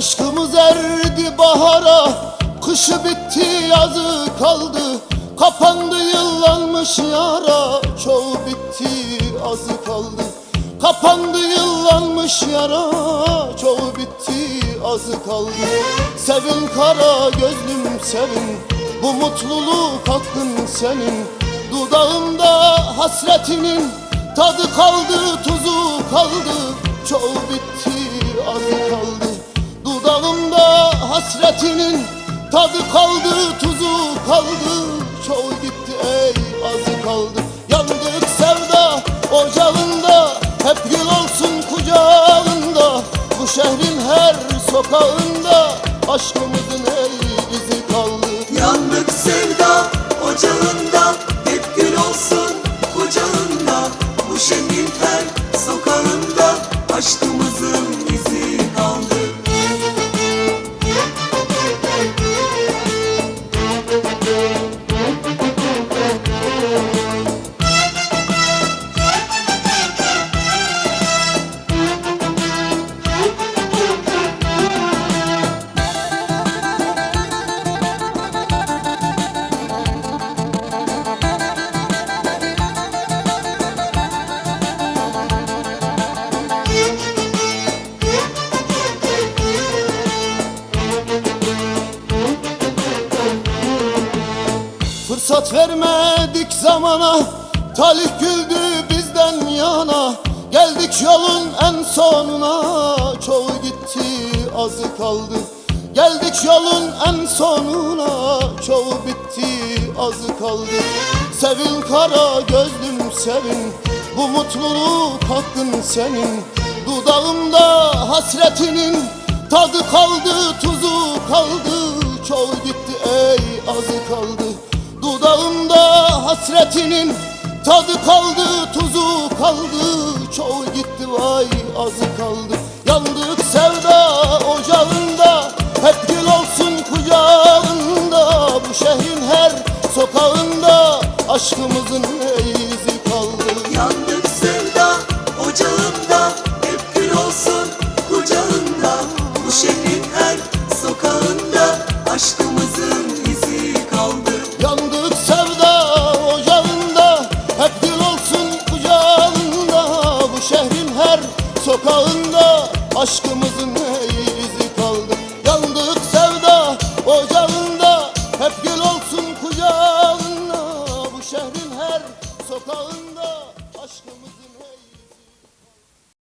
Aşkımız erdi bahara Kışı bitti yazı kaldı. Kapandı yıllanmış yara Çoğu bitti azı kaldı. Kapandı yıllanmış yara Çoğu bitti azı kaldı. Sevin kara gözlüm sevin Bu mutluluk hakkın senin. Dudağımda hasretinin Tadı kaldı tuzu kaldı Çoğu bitti azı kaldı Dudağımda hasretinin Tadı kaldı tuzu kaldı. Çoğu gitti ey azı kaldı. Yandık sevda ocağında Hep gül olsun kucağında. Bu şehrin her sokağında Aşkımızın ey izi kaldı. Yandık sevda ocağında Hep gül olsun kucağında. Bu şehrin her sokağında Aşkımızın Fırsat vermedik zamana. Talih güldü bizden yana. Geldik yolun en sonuna. Çoğu gitti azı kaldı. Geldik yolun en sonuna. Çoğu bitti azı kaldı. Sevin kara gözlüm sevin. Bu mutluluk hakkın senin. Dudağımda hasretinin Tadı kaldı tuzu kaldı. Çoğu gitti ey azı kaldı Hasretinin tadı kaldı, tuzu kaldı. Çoğu gitti vay azı kaldı. Yandık sevda ocağında Hep gül olsun kucağında. Bu şehrin her sokağında Aşkımızın izi kaldı? Yandık sevda ocağında Hep gül olsun kucağında. Bu şehrin her sokağında Aşkımızın Aşkımızın neyimizi kaldı? Yandık sevda ocağında. Hep gül olsun kucağında. Bu şehrin her sokağında.